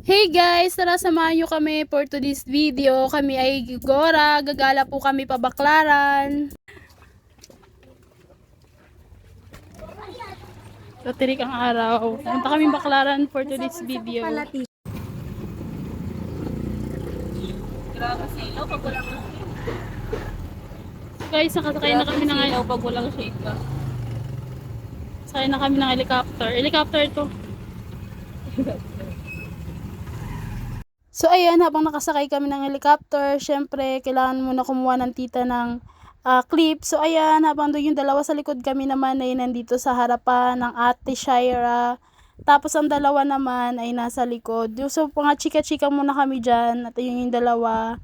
Hey guys, tara samahan nyo kami for today's video. Kami ay Gora, gagala po kami pabaklaran. Tatirik ang araw. Punta kami baklaran for today's video. Grabe silaw pag walang Guys, nakasakay na kami ng silaw pag walang shake ka. sakay na kami ng helicopter. Helicopter to. So ayan, habang nakasakay kami ng helicopter, syempre kailangan muna kumuha ng tita ng ah, clip. So ayan, habang doon yung dalawa sa likod kami naman ay nandito sa harapan ng ate Shaira. Tapos ang dalawa naman ay nasa likod. So mga chika-chika muna kami dyan. At yun yung dalawa.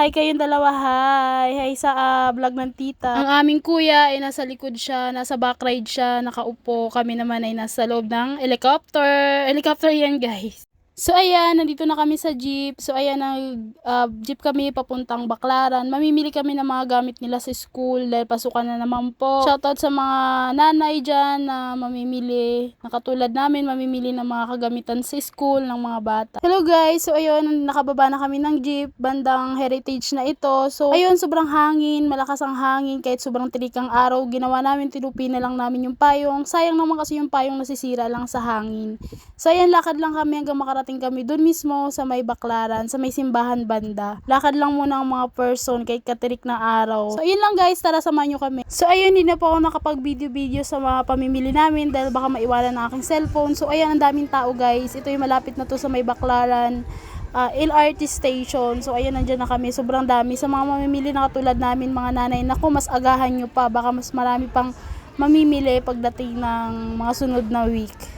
Hi kayong dalawa, hi. Hi sa ah, vlog ng tita. Ang aming kuya ay nasa likod siya, nasa back ride siya, nakaupo. Kami naman ay nasa loob ng helicopter. Helicopter yan guys. So ayan, nandito na kami sa jeep. So ayan, nag ah, jeep kami papuntang Baklaran. Mamimili kami ng mga gamit nila sa school dahil pasukan na naman po. Shoutout sa mga nanay dyan na mamimili, na katulad namin, mamimili ng mga kagamitan sa school ng mga bata. Hello guys, so ayun, nakababa na kami ng jeep, bandang heritage na ito. So ayun, sobrang hangin, malakas ang hangin, kahit sobrang tirik ang araw, ginawa namin, tinupi na lang namin yung payong. Sayang naman kasi yung payong nasisira lang sa hangin. So ayan, lakad lang kami hanggang makarating kami doon mismo sa may baklaran, sa may simbahan banda. Lakad lang muna ang mga person kahit katirik na araw. So ayun lang guys, tara samahan nyo kami. So ayun, hindi na po ako nakapag-video-video sa mga pamimili namin dahil baka maiwanan ang aking cellphone. So ayan, ang daming tao guys. Ito yung malapit na to sa may baklaran uh, LRT station. So, ayun, nandiyan na kami. Sobrang dami. Sa mga mamimili na katulad namin, mga nanay, naku, mas agahan nyo pa. Baka mas marami pang mamimili pagdating ng mga sunod na week.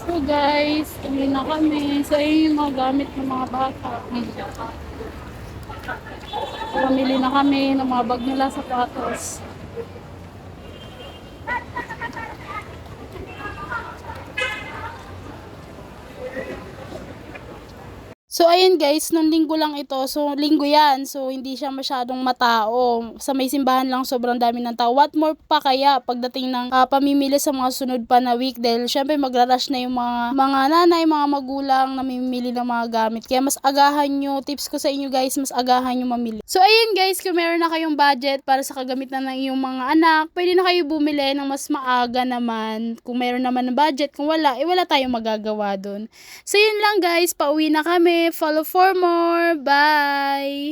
So, guys, kami na kami. So, ayun yung mga gamit ng mga bata. Pamili na kami ng mga bag nila sa So, ayun guys, nung linggo lang ito. So, linggo yan. So, hindi siya masyadong matao. Sa may simbahan lang, sobrang dami ng tao. What more pa kaya pagdating ng ah, pamimili sa mga sunod pa na week? Dahil syempre magrarush na yung mga, mga nanay, mga magulang na mamimili ng mga gamit. Kaya mas agahan nyo. Tips ko sa inyo guys, mas agahan nyo mamili. So, ayun guys, kung meron na kayong budget para sa kagamitan ng iyong mga anak, pwede na kayo bumili ng mas maaga naman. Kung meron naman ng budget, kung wala, eh wala tayong magagawa doon. So, yun lang guys. Pauwi na kami. Follow for more. Bye!